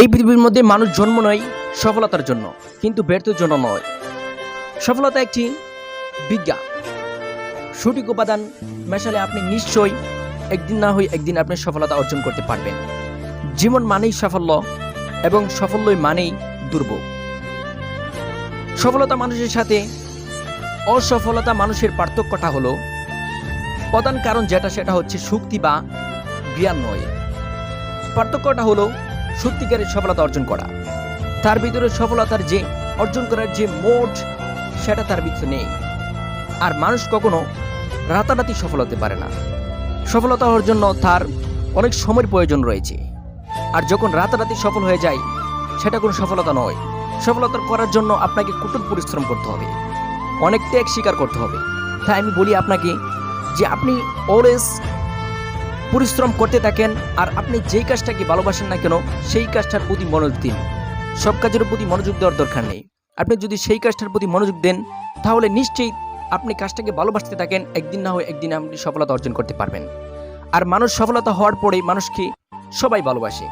এই পৃথিবীর মধ্যে মানুষ জন্ম নয় সফলতার জন্য, কিন্তু ব্যর্থের জন্য নয়। সফলতা একটি বিজ্ঞান। সঠিক উপাদান মেশালে আপনি নিশ্চয়ই একদিন না হয়ে একদিন আপনি সফলতা অর্জন করতে পারবেন। জীবন মানেই সাফল্য এবং সাফল্যই মানেই দুর্ভোগ। সফলতা মানুষের সাথে অসফলতা মানুষের পার্থক্যটা হলো, প্রধান কারণ যেটা সেটা হচ্ছে শক্তি বা জ্ঞান নয়। পার্থক্যটা হলো সত্যিকারের সফলতা অর্জন করা। তার ভিতরে সফলতার যে অর্জন করার যে মোট, সেটা তার ভিতরে নেই। আর মানুষ কখনো রাতারাতি সফল হতে পারে না। সফলতা হওয়ার জন্য তার অনেক সময়ের প্রয়োজন রয়েছে। আর যখন রাতারাতি সফল হয়ে যায়, সেটা কোনো সফলতা নয়। সফলতা করার জন্য আপনাকে কঠোর পরিশ্রম করতে হবে। অনেক ত্যাগ স্বীকার করতে হবে। তাই আমি বলি আপনাকে যে আপনি অলওয়েজ পরিশ্রম করতে থাকেন আর আপনি যেই কাজটাকে ভালোবাসেন না কেন, সেই কাজটার প্রতি মনোযোগ দিন। সব কাজের প্রতি মনোযোগ দেওয়ার দরকার নেই। আপনি যদি সেই কাজটার প্রতি মনোযোগ দেন, তাহলে নিশ্চয়ই আপনি কাজটাকে ভালোবাসতে থাকেন, একদিন না হয়ে একদিন আপনি সফলতা অর্জন করতে পারবেন। আর মানুষ সফলতা হওয়ার পরেই মানুষকে সবাই ভালোবাসে।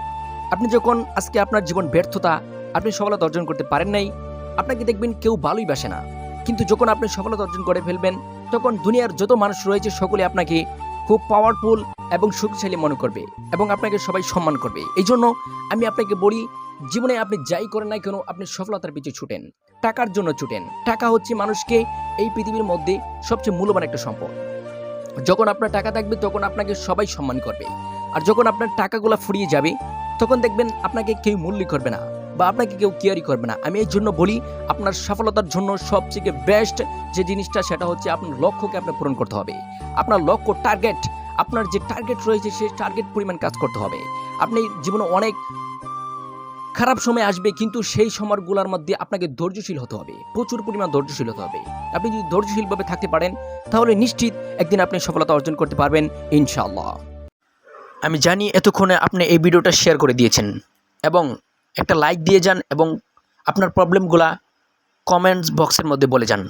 আপনি যখন আজকে আপনার জীবন ব্যর্থতা, আপনি সফলতা অর্জন করতে পারেন নাই, আপনাকে দেখবেন কেউ ভালোই বাসে না। কিন্তু যখন আপনি সফলতা অর্জন করে ফেলবেন, তখন দুনিয়ার যত মানুষ রয়েছে, সকলে আপনাকে খুব পাওয়ারফুল এবং শক্তিশালী মনে করবে এবং আপনাকে সবাই সম্মান করবে। এই জন্য আমি আপনাকে বলি, জীবনে আপনি যাই করেন না কেন, আপনি সফলতার পিছু ছুটেন। টাকার জন্য ছুটেন। টাকা হচ্ছে মানুষকে এই পৃথিবীর মধ্যে সবচেয়ে মূল্যবান একটা সম্পদ। যখন আপনার টাকা থাকবে, তখন আপনাকে সবাই সম্মান করবে। আর যখন আপনার টাকাগুলো ফুরিয়ে যাবে, তখন দেখবেন আপনাকে কেউ মূল্য করবে না। বা আপনাকে কেউ কেয়ারই করবে না। আমি এই জন্য বলি, আপনার সফলতার জন্য সবথেকে বেস্ট যে জিনিসটা, সেটা হচ্ছে আপনার লক্ষ্যকে আপনার পূরণ করতে হবে। আপনার লক্ষ্য টার্গেট আপনার যে টার্গেট রয়েছে, সেই টার্গেট পরিমাণ কাজ করতে হবে। আপনি জীবনে অনেক খারাপ সময় আসবে, কিন্তু সেই সময়গুলোর মধ্যে আপনাকে ধৈর্যশীল হতে হবে। প্রচুর পরিমাণ ধৈর্যশীল হতে হবে। আপনি যদি ধৈর্যশীলভাবে থাকতে পারেন, তাহলে নিশ্চিত একদিন আপনি সফলতা অর্জন করতে পারবেন, ইনশাআল্লাহ। আমি জানি এতক্ষণে আপনি এই ভিডিওটা শেয়ার করে দিয়েছেন এবং একটা লাইক দিয়ে যান এবং আপনার প্রবলেমগুলা কমেন্টস বক্সের মধ্যে বলে যান।